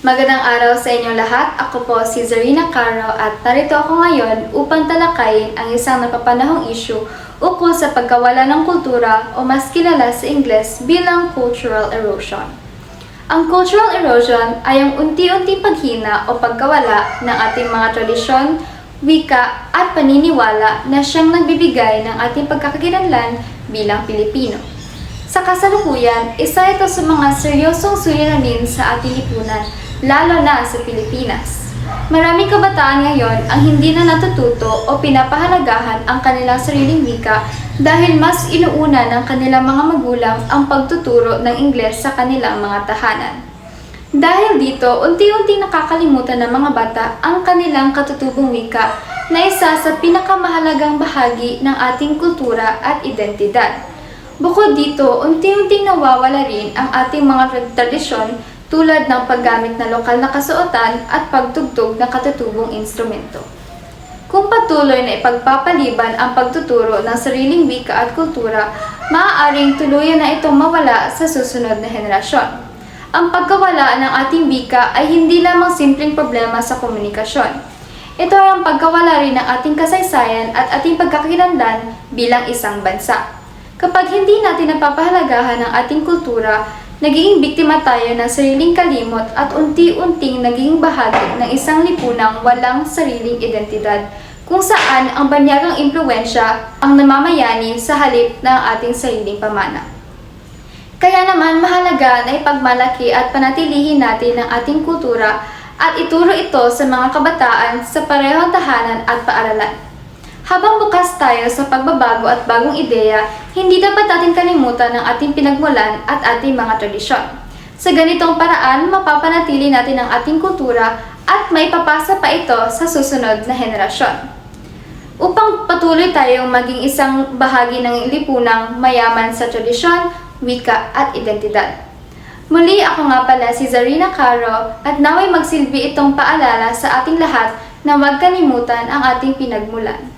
Magandang araw sa inyong lahat. Ako po si Zarina Caro at narito ako ngayon upang talakayin ang isang napapanahong issue ukol sa pagkawala ng kultura o mas kilala sa Ingles bilang cultural erosion. Ang cultural erosion ay ang unti-unting paghina o pagkawala ng ating mga tradisyon, wika at paniniwala na siyang nagbibigay ng ating pagkakakilanlan bilang Pilipino. Sa kasalukuyan, isa ito sa mga seryosong suliranin sa ating lipunan, lalo na sa Pilipinas. Maraming kabataan ngayon ang hindi na natututo o pinapahalagahan ang kanilang sariling wika dahil mas inuuna ng kanilang mga magulang ang pagtuturo ng Ingles sa kanilang mga tahanan. Dahil dito, unti-unti nakakalimutan ng mga bata ang kanilang katutubong wika na isa sa pinakamahalagang bahagi ng ating kultura at identidad. Bukod dito, unti-unting nawawala rin ang ating mga tradisyon tulad ng paggamit ng lokal na kasuotan at pagtugtog ng katutubong instrumento. Kung patuloy na ipagpapaliban ang pagtuturo ng sariling wika at kultura, maaaring tuluyan na itong mawala sa susunod na henerasyon. Ang pagkawala ng ating wika ay hindi lamang simpleng problema sa komunikasyon. Ito ay ang pagkawala rin ng ating kasaysayan at ating pagkakakilanlan bilang isang bansa. Kapag hindi natin napapahalagahan ang ating kultura, nagiging biktima tayo ng sariling kalimot at unti-unting naging bahagi ng isang lipunang walang sariling identidad kung saan ang banyagang impluensya ang namamayani sa halip ng ating sariling pamana. Kaya naman mahalaga na ipagmalaki at panatilihin natin ang ating kultura at ituro ito sa mga kabataan sa parehong tahanan at paaralan. Habang bukas tayo sa pagbabago at bagong ideya, hindi dapat natin kalimutan ang ating pinagmulan at ating mga tradisyon. Sa ganitong paraan, mapapanatili natin ang ating kultura at maipapasa pa ito sa susunod na henerasyon. Upang patuloy tayong maging isang bahagi ng lipunang mayaman sa tradisyon, wika at identidad. Muli ako nga pala si Zarina Caro at naway magsilbi itong paalala sa ating lahat na huwag kalimutan ang ating pinagmulan.